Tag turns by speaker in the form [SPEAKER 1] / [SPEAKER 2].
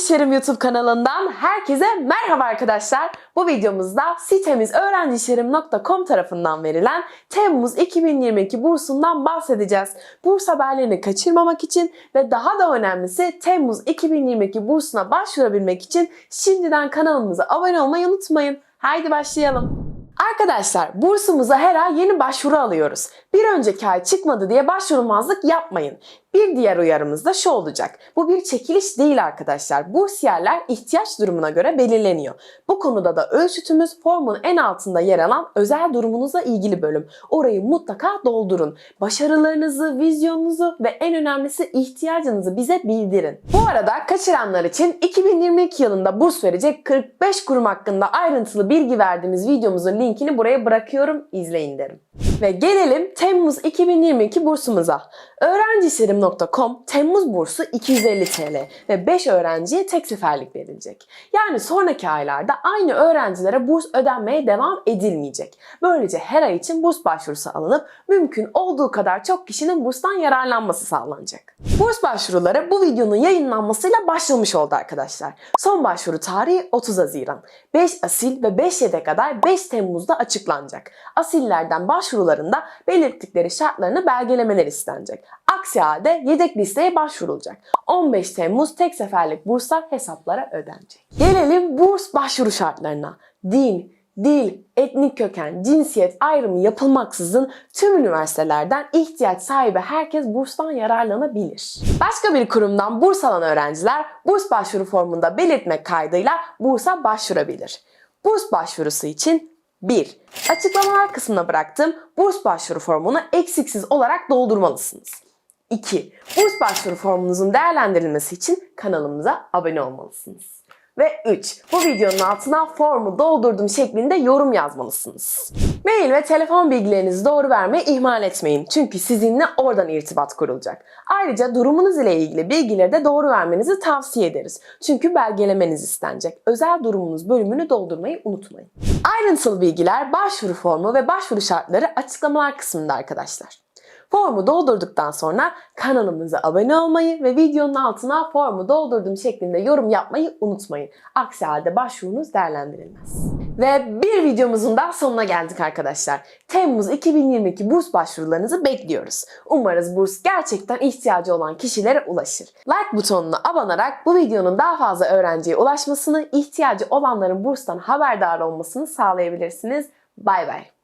[SPEAKER 1] İşlerim YouTube kanalından herkese merhaba arkadaşlar. Bu videomuzda sitemiz öğrenciişlerim.com tarafından verilen Temmuz 2022 bursundan bahsedeceğiz. Burs haberlerini kaçırmamak için ve daha da önemlisi Temmuz 2022 bursuna başvurabilmek için şimdiden kanalımıza abone olmayı unutmayın. Haydi başlayalım. Arkadaşlar bursumuza her ay yeni başvuru alıyoruz. Bir önceki ay çıkmadı diye başvurmazlık yapmayın. Bir diğer uyarımız da şu olacak. Bu bir çekiliş değil arkadaşlar. Bursiyerler ihtiyaç durumuna göre belirleniyor. Bu konuda da ölçütümüz formun en altında yer alan özel durumunuzla ilgili bölüm. Orayı mutlaka doldurun. Başarılarınızı, vizyonunuzu ve en önemlisi ihtiyacınızı bize bildirin. Bu arada kaçıranlar için 2022 yılında burs verecek 45 kurum hakkında ayrıntılı bilgi verdiğimiz videomuzun linkini buraya bırakıyorum. İzleyin derim. Ve gelelim Temmuz 2022 bursumuza. Öğrenciişlerim.com Temmuz bursu 250 TL ve 5 öğrenciye tek seferlik verilecek. Yani sonraki aylarda aynı öğrencilere burs ödenmeye devam edilmeyecek. Böylece her ay için burs başvurusu alınıp mümkün olduğu kadar çok kişinin burstan yararlanması sağlanacak. Burs başvuruları bu videonun yayınlanmasıyla başlamış oldu arkadaşlar. Son başvuru tarihi 30 Haziran. 5 asil ve 5 yedek aday 5 Temmuz'da açıklanacak. Asillerden başvurularında belirttikleri şartlarını belgelemeler istenecek. Aksi halde yedek listeye başvurulacak. 15 Temmuz tek seferlik burslar hesaplara ödenecek. Gelelim burs başvuru şartlarına. Din, dil, etnik köken, cinsiyet ayrımı yapılmaksızın tüm üniversitelerden ihtiyaç sahibi herkes burstan yararlanabilir. Başka bir kurumdan burs alan öğrenciler burs başvuru formunda belirtmek kaydıyla bursa başvurabilir. Burs başvurusu için 1. Açıklamalar kısmına bıraktığım burs başvuru formunu eksiksiz olarak doldurmalısınız. 2. Burs başvuru formunuzun değerlendirilmesi için kanalımıza abone olmalısınız. Ve 3. Bu videonun altına formu doldurdum şeklinde yorum yazmalısınız. Mail ve telefon bilgilerinizi doğru vermeyi ihmal etmeyin. Çünkü sizinle oradan irtibat kurulacak. Ayrıca durumunuz ile ilgili bilgileri de doğru vermenizi tavsiye ederiz. Çünkü belgelemeniz istenecek. Özel durumunuz bölümünü doldurmayı unutmayın. Ayrıntılı bilgiler, başvuru formu ve başvuru şartları açıklamalar kısmında arkadaşlar. Formu doldurduktan sonra kanalımıza abone olmayı ve videonun altına formu doldurdum şeklinde yorum yapmayı unutmayın. Aksi halde başvurunuz değerlendirilmez. Ve bir videomuzun daha sonuna geldik arkadaşlar. Temmuz 2022 burs başvurularınızı bekliyoruz. Umarız burs gerçekten ihtiyacı olan kişilere ulaşır. Like butonuna abonarak bu videonun daha fazla öğrenciye ulaşmasını, ihtiyacı olanların burstan haberdar olmasını sağlayabilirsiniz. Bay bay.